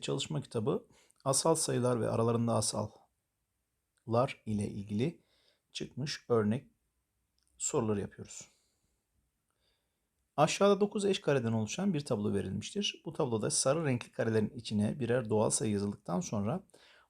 Çalışma kitabı asal sayılar ve aralarında asallar ile ilgili çıkmış örnek soruları yapıyoruz. Aşağıda 9 eş kareden oluşan bir tablo verilmiştir. Bu tabloda sarı renkli karelerin içine birer doğal sayı yazıldıktan sonra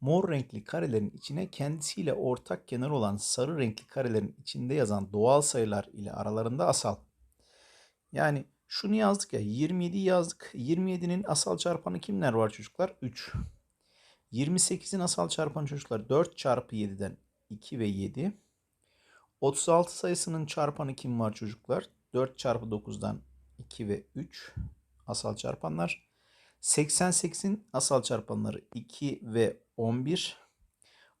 mor renkli karelerin içine kendisiyle ortak kenar olan sarı renkli karelerin içinde yazan doğal sayılar ile aralarında asal. Yani şunu yazdık ya 27 yazdık. 27'nin asal çarpanı kimler var çocuklar? 3. 28'in asal çarpanı çocuklar 4 çarpı 7'den 2 ve 7. 36 sayısının çarpanı kim var çocuklar? 4 çarpı 9'dan 2 ve 3 asal çarpanlar. 88'in asal çarpanları 2 ve 11.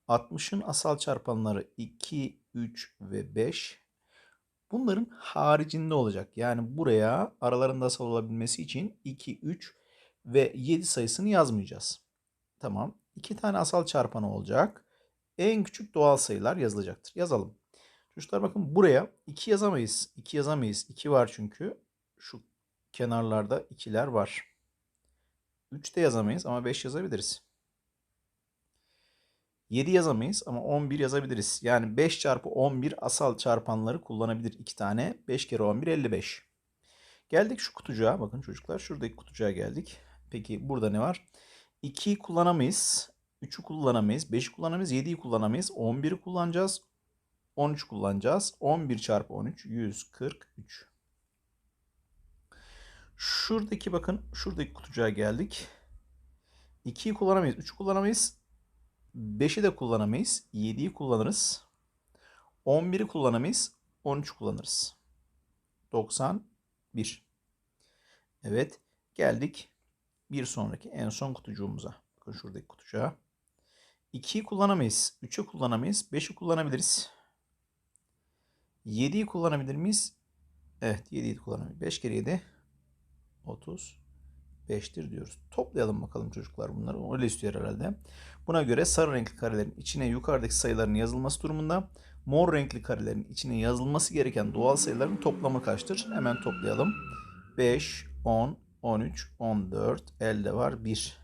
60'ın asal çarpanları 2, 3 ve 5. Bunların haricinde olacak. Yani buraya aralarında asal olabilmesi için 2, 3 ve 7 sayısını yazmayacağız. Tamam. 2 tane asal çarpanı olacak. En küçük doğal sayılar yazılacaktır. Yazalım. Çocuklar bakın buraya 2 yazamayız. 2 yazamayız. 2 var çünkü. Şu kenarlarda 2'ler var. 3 de yazamayız ama 5 yazabiliriz. 7 yazamayız ama 11 yazabiliriz. Yani 5 çarpı 11 asal çarpanları kullanabilir 2 tane. 5 kere 11 55. Geldik şu kutucuğa. Bakın çocuklar şuradaki kutucuğa geldik. Peki burada ne var? 2'yi kullanamayız. 3'ü kullanamayız. 5'i kullanamayız. 7'yi kullanamayız. 11'i kullanacağız. 13 kullanacağız. 11 çarpı 13 143. Şuradaki bakın şuradaki kutucuğa geldik. 2'yi kullanamayız. 3'ü kullanamayız. 5'i de kullanamayız. 7'yi kullanırız. 11'i kullanamayız. 13 kullanırız. 91. Evet. Geldik bir sonraki en son kutucuğumuza. Bakın şuradaki kutucuğa. 2'yi kullanamayız. 3'ü kullanamayız. 5'i kullanabiliriz. 7'yi kullanabilir miyiz? Evet 7'yi kullanabiliriz. 5 kere 7 35'tir diyoruz. Toplayalım bakalım çocuklar bunları. Öyle istiyor herhalde. Buna göre sarı renkli karelerin içine yukarıdaki sayıların yazılması durumunda mor renkli karelerin içine yazılması gereken doğal sayıların toplamı kaçtır? Hemen toplayalım. 5, 10, 13, 14, elde var 1.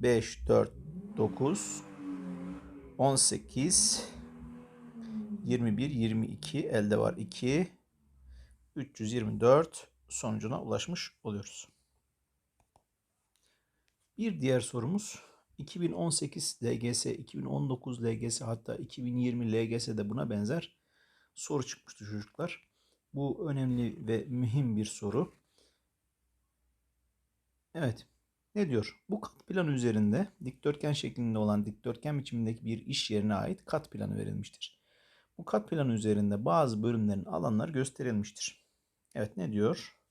5, 4, 9, 18, 21, 22, elde var 2, 324 sonucuna ulaşmış oluyoruz. Bir diğer sorumuz 2018 LGS, 2019 LGS hatta 2020 LGS'de buna benzer soru çıkmıştı çocuklar. Bu önemli ve mühim bir soru. Evet. Ne diyor? Bu kat planı üzerinde dikdörtgen şeklinde olan dikdörtgen biçimindeki bir iş yerine ait kat planı verilmiştir. Bu kat planı üzerinde bazı bölümlerin alanlar gösterilmiştir. Evet ne diyor?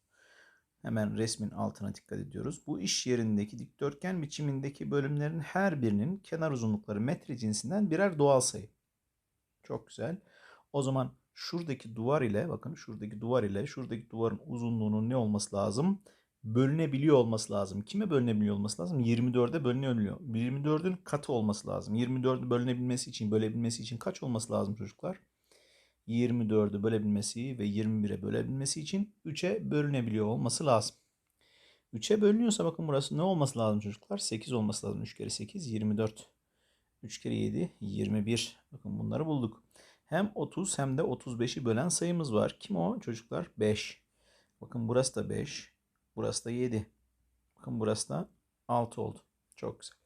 Hemen resmin altına dikkat ediyoruz. Bu iş yerindeki dikdörtgen biçimindeki bölümlerin her birinin kenar uzunlukları metre cinsinden birer doğal sayı. Çok güzel. O zaman şuradaki duvar ile bakın şuradaki duvar ile şuradaki duvarın uzunluğunun ne olması lazım? Bölünebiliyor olması lazım. Kime bölünebiliyor olması lazım? 24'e bölünebiliyor. 24'ün katı olması lazım. 24'ü bölünebilmesi için, bölebilmesi için kaç olması lazım çocuklar? 24'ü bölebilmesi ve 21'e bölebilmesi için 3'e bölünebiliyor olması lazım. 3'e bölünüyorsa bakın burası ne olması lazım çocuklar? 8 olması lazım. 3 kere 8 24. 3 kere 7 21. Bakın bunları bulduk. Hem 30 hem de 35'i bölen sayımız var. Kim o çocuklar? 5. Bakın burası da 5. Burası da 7. Bakın burası da 6 oldu. Çok güzel.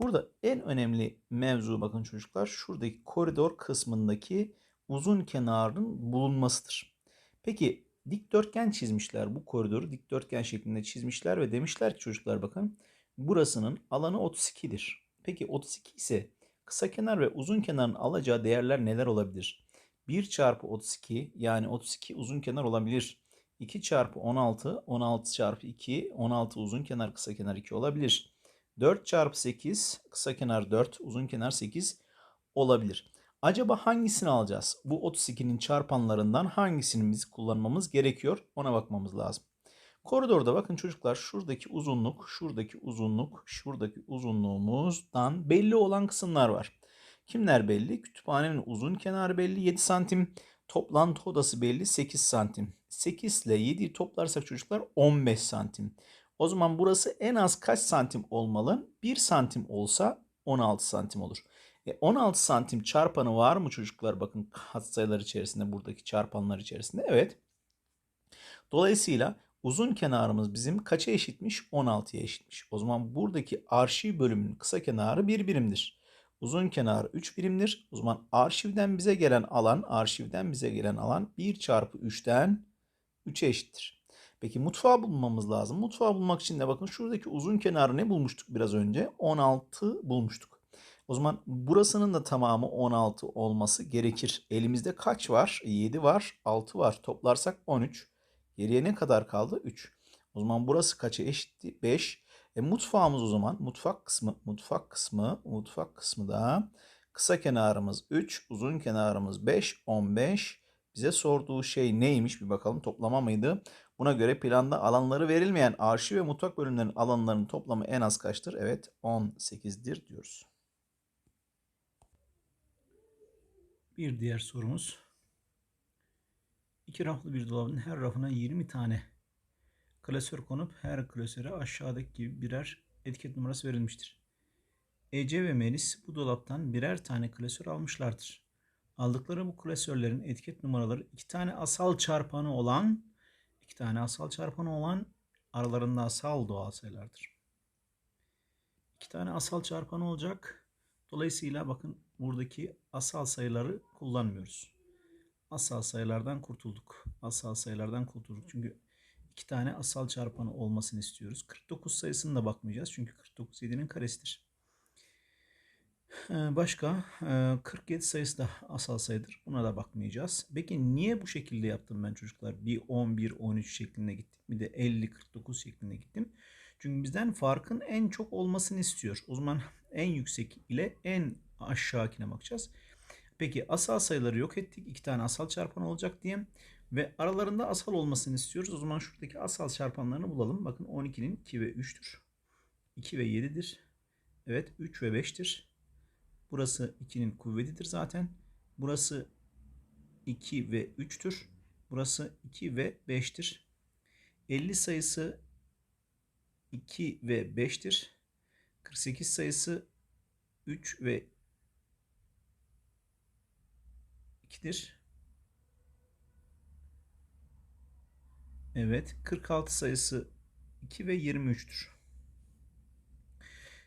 Burada en önemli mevzu bakın çocuklar şuradaki koridor kısmındaki uzun kenarın bulunmasıdır. Peki dikdörtgen çizmişler. Bu koridoru dikdörtgen şeklinde çizmişler ve demişler ki çocuklar bakın burasının alanı 32'dir. Peki 32 ise kısa kenar ve uzun kenarın alacağı değerler neler olabilir? 1 çarpı 32 yani 32 uzun kenar olabilir. 2 çarpı 16 16 çarpı 2 16 uzun kenar kısa kenar 2 olabilir. 4 çarpı 8 kısa kenar 4 uzun kenar 8 olabilir. Acaba hangisini alacağız? Bu 32'nin çarpanlarından hangisini biz kullanmamız gerekiyor? Ona bakmamız lazım. Koridorda bakın çocuklar şuradaki uzunluk, şuradaki uzunluk, şuradaki uzunluğumuzdan belli olan kısımlar var. Kimler belli? Kütüphanenin uzun kenarı belli 7 santim. Toplantı odası belli 8 santim. 8 ile 7'yi toplarsak çocuklar 15 santim. O zaman burası en az kaç santim olmalı? 1 santim olsa 16 santim olur. E 16 santim çarpanı var mı çocuklar? Bakın katsayılar içerisinde buradaki çarpanlar içerisinde. Evet. Dolayısıyla uzun kenarımız bizim kaça eşitmiş? 16'ya eşitmiş. O zaman buradaki arşiv bölümünün kısa kenarı 1 birimdir. Uzun kenarı 3 birimdir. O zaman arşivden bize gelen alan, arşivden bize gelen alan 1 çarpı 3'ten 3'e eşittir. Peki mutfağı bulmamız lazım. Mutfağı bulmak için de bakın şuradaki uzun kenarı ne bulmuştuk biraz önce? 16 bulmuştuk. O zaman burasının da tamamı 16 olması gerekir. Elimizde kaç var? 7 var, 6 var. Toplarsak 13. Geriye ne kadar kaldı? 3. O zaman burası kaça eşitti? 5. E mutfağımız o zaman mutfak kısmı, mutfak kısmı, mutfak kısmı da kısa kenarımız 3, uzun kenarımız 5, 15. Bize sorduğu şey neymiş bir bakalım toplama mıydı? Buna göre planda alanları verilmeyen arşiv ve mutfak bölümlerinin alanlarının toplamı en az kaçtır? Evet 18'dir diyoruz. Bir diğer sorumuz. İki raflı bir dolabın her rafına 20 tane klasör konup her klasöre aşağıdaki gibi birer etiket numarası verilmiştir. Ece ve Melis bu dolaptan birer tane klasör almışlardır. Aldıkları bu klasörlerin etiket numaraları iki tane asal çarpanı olan iki tane asal çarpanı olan aralarında asal doğal sayılardır. İki tane asal çarpanı olacak. Dolayısıyla bakın buradaki asal sayıları kullanmıyoruz. Asal sayılardan kurtulduk. Asal sayılardan kurtulduk. Çünkü iki tane asal çarpanı olmasını istiyoruz. 49 sayısını da bakmayacağız. Çünkü 49 7'nin karesidir. Başka 47 sayısı da asal sayıdır. Buna da bakmayacağız. Peki niye bu şekilde yaptım ben çocuklar? Bir 11, 13 şeklinde gittim. Bir de 50, 49 şeklinde gittim. Çünkü bizden farkın en çok olmasını istiyor. O zaman en yüksek ile en aşağıkine bakacağız. Peki asal sayıları yok ettik. İki tane asal çarpan olacak diye. Ve aralarında asal olmasını istiyoruz. O zaman şuradaki asal çarpanlarını bulalım. Bakın 12'nin 2 ve 3'tür. 2 ve 7'dir. Evet 3 ve 5'tir. Burası 2'nin kuvvetidir zaten. Burası 2 ve 3'tür. Burası 2 ve 5'tir. 50 sayısı 2 ve 5'tir. 48 sayısı 3 ve 2'dir. Evet. 46 sayısı 2 ve 23'tür.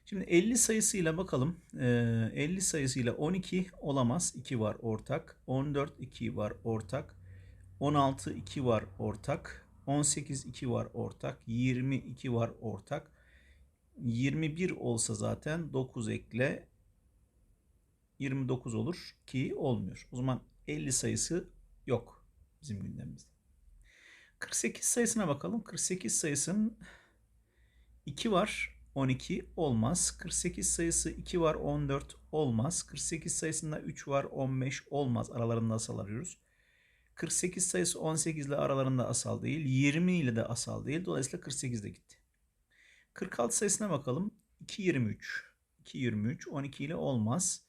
Şimdi 50 sayısıyla bakalım. Ee, 50 sayısıyla 12 olamaz. 2 var ortak. 14 2 var ortak. 16 2 var ortak. 18 2 var ortak. 22 var ortak. 21 olsa zaten 9 ekle 29 olur ki olmuyor. O zaman 50 sayısı yok bizim gündemimizde. 48 sayısına bakalım. 48 sayısının 2 var 12 olmaz. 48 sayısı 2 var 14 olmaz. 48 sayısında 3 var 15 olmaz. Aralarında asal arıyoruz. 48 sayısı 18 ile aralarında asal değil. 20 ile de asal değil. Dolayısıyla 48 de gitti. 46 sayısına bakalım. 2 23. 2 23 12 ile olmaz.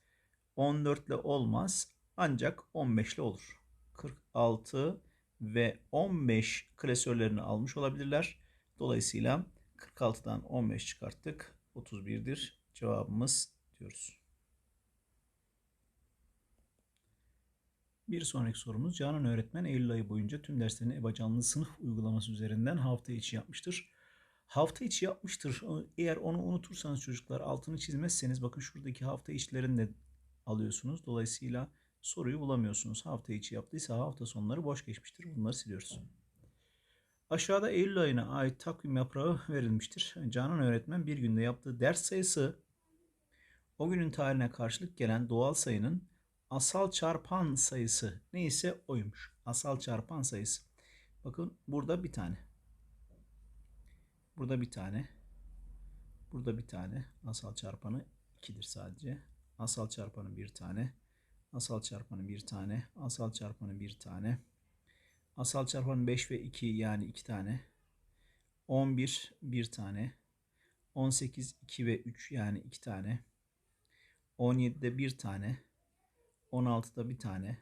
14 ile olmaz. Ancak 15 ile olur. 46 ve 15 klasörlerini almış olabilirler. Dolayısıyla 46'dan 15 çıkarttık. 31'dir cevabımız diyoruz. Bir sonraki sorumuz Canan öğretmen Eylül ayı boyunca tüm derslerini EBA sınıf uygulaması üzerinden hafta içi yapmıştır. Hafta içi yapmıştır. Eğer onu unutursanız çocuklar altını çizmezseniz bakın şuradaki hafta içlerini de alıyorsunuz. Dolayısıyla soruyu bulamıyorsunuz. Hafta içi yaptıysa hafta sonları boş geçmiştir. Bunları siliyoruz. Aşağıda Eylül ayına ait takvim yaprağı verilmiştir. Canan öğretmen bir günde yaptığı ders sayısı o günün tarihine karşılık gelen doğal sayının asal çarpan sayısı neyse oymuş. Asal çarpan sayısı. Bakın burada bir tane. Burada bir tane. Burada bir tane. Asal çarpanı 2'dir sadece. Asal çarpanı bir tane. Asal çarpanı bir tane. Asal çarpanı bir tane. Asal çarpanı 5 ve 2 yani 2 tane. 11 bir tane. 18 2 ve 3 yani 2 tane. 17'de bir tane. 16'da bir tane.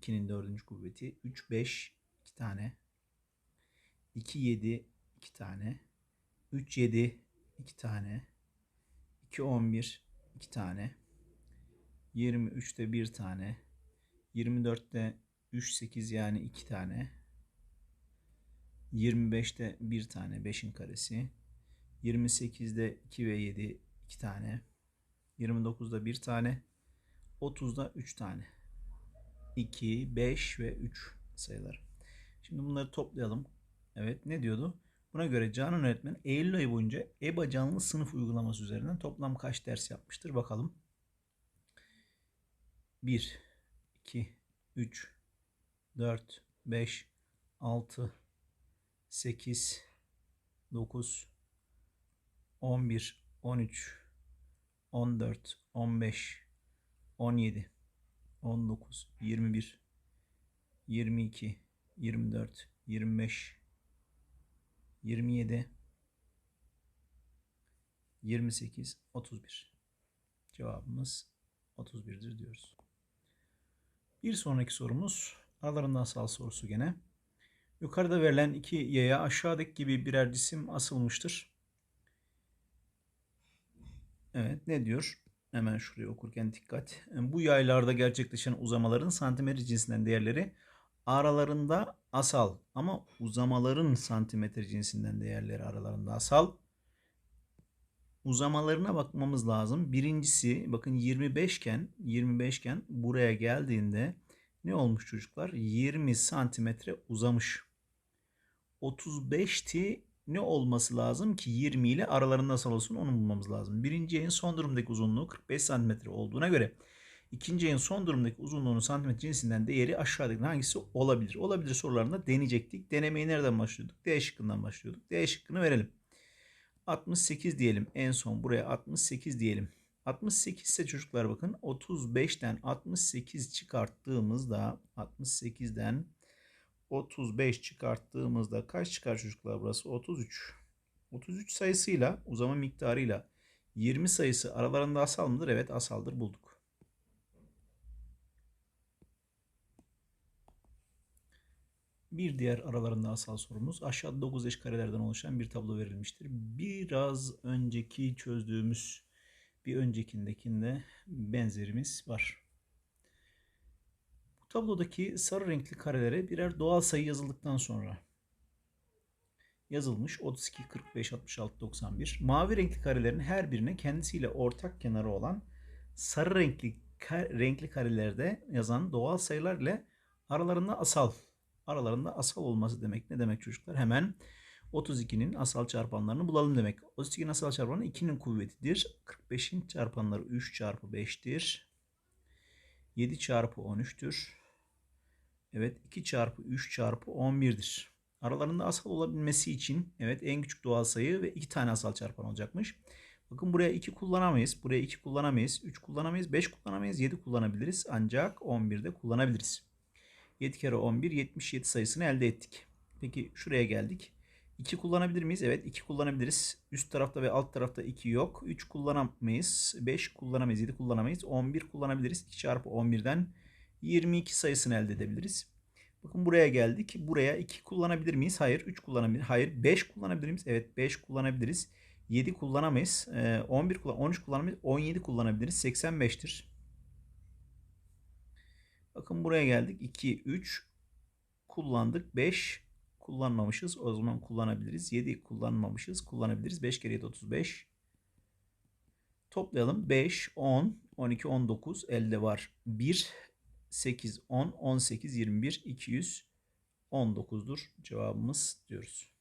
2'nin dördüncü kuvveti. 3 5 2 tane. 2 7 2 tane. 3 7 2 tane. 2 11 2 tane. 23'te 1 tane. 24'te 3 8 yani 2 tane. 25'te 1 tane 5'in karesi. 28'de 2 ve 7 2 tane. 29'da 1 tane. 30'da 3 tane. 2, 5 ve 3 sayılar. Şimdi bunları toplayalım. Evet ne diyordu? Buna göre Canan öğretmen Eylül ayı boyunca EBA canlı sınıf uygulaması üzerinden toplam kaç ders yapmıştır bakalım. 1, 2, 3, 4, 5, 6, 8, 9, 11, 13, 14, 15, 17, 19, 21, 22, 24, 25, 27, 28, 31. Cevabımız 31'dir diyoruz. Bir sonraki sorumuz aralarında asal sorusu gene. Yukarıda verilen iki yaya aşağıdaki gibi birer cisim asılmıştır. Evet ne diyor? Hemen şuraya okurken dikkat. Bu yaylarda gerçekleşen uzamaların santimetre cinsinden değerleri aralarında asal ama uzamaların santimetre cinsinden değerleri aralarında asal. Uzamalarına bakmamız lazım. Birincisi bakın 25 iken 25 iken buraya geldiğinde ne olmuş çocuklar? 20 santimetre uzamış. 35'ti ne olması lazım ki 20 ile aralarında asal olsun onu bulmamız lazım. Birinci yayın son durumdaki uzunluğu 45 santimetre olduğuna göre ikinci yayın son durumdaki uzunluğunun santimetre cinsinden değeri aşağıdaki hangisi olabilir? Olabilir sorularında deneyecektik. Denemeyi nereden başlıyorduk? D şıkkından başlıyorduk. D şıkkını verelim. 68 diyelim. En son buraya 68 diyelim. 68 ise çocuklar bakın 35'ten 68 çıkarttığımızda 68'den 35 çıkarttığımızda kaç çıkar çocuklar burası? 33. 33 sayısıyla uzama miktarıyla 20 sayısı aralarında asal mıdır? Evet asaldır bulduk. Bir diğer aralarında asal sorumuz aşağıda 9 eş karelerden oluşan bir tablo verilmiştir. Biraz önceki çözdüğümüz bir öncekindekinde benzerimiz var. Bu tablodaki sarı renkli karelere birer doğal sayı yazıldıktan sonra yazılmış 32, 45, 66, 91. Mavi renkli karelerin her birine kendisiyle ortak kenarı olan sarı renkli renkli karelerde yazan doğal sayılar ile aralarında asal aralarında asal olması demek. Ne demek çocuklar? Hemen 32'nin asal çarpanlarını bulalım demek. 32'nin asal çarpanı 2'nin kuvvetidir. 45'in çarpanları 3 çarpı 5'tir. 7 çarpı 13'tür. Evet 2 çarpı 3 çarpı 11'dir. Aralarında asal olabilmesi için evet en küçük doğal sayı ve 2 tane asal çarpan olacakmış. Bakın buraya 2 kullanamayız. Buraya 2 kullanamayız. 3 kullanamayız. 5 kullanamayız. 7 kullanabiliriz. Ancak 11'de kullanabiliriz. 7 kere 11 77 sayısını elde ettik. Peki şuraya geldik. 2 kullanabilir miyiz? Evet 2 kullanabiliriz. Üst tarafta ve alt tarafta 2 yok. 3 kullanamayız. 5 kullanamayız. 7 kullanamayız. 11 kullanabiliriz. 2 çarpı 11'den 22 sayısını elde edebiliriz. Bakın buraya geldik. Buraya 2 kullanabilir miyiz? Hayır. 3 kullanabilir. Hayır. 5 kullanabilir miyiz? Evet 5 kullanabiliriz. 7 kullanamayız. 11 kullan 13 kullanamayız. 17 kullanabiliriz. 85'tir. Bakın buraya geldik. 2, 3 kullandık. 5 kullanmamışız. O zaman kullanabiliriz. 7 kullanmamışız. Kullanabiliriz. 5 kere 7 35. Toplayalım. 5, 10, 12, 19 elde var. 1, 8, 10, 18, 21, 219'dur cevabımız diyoruz.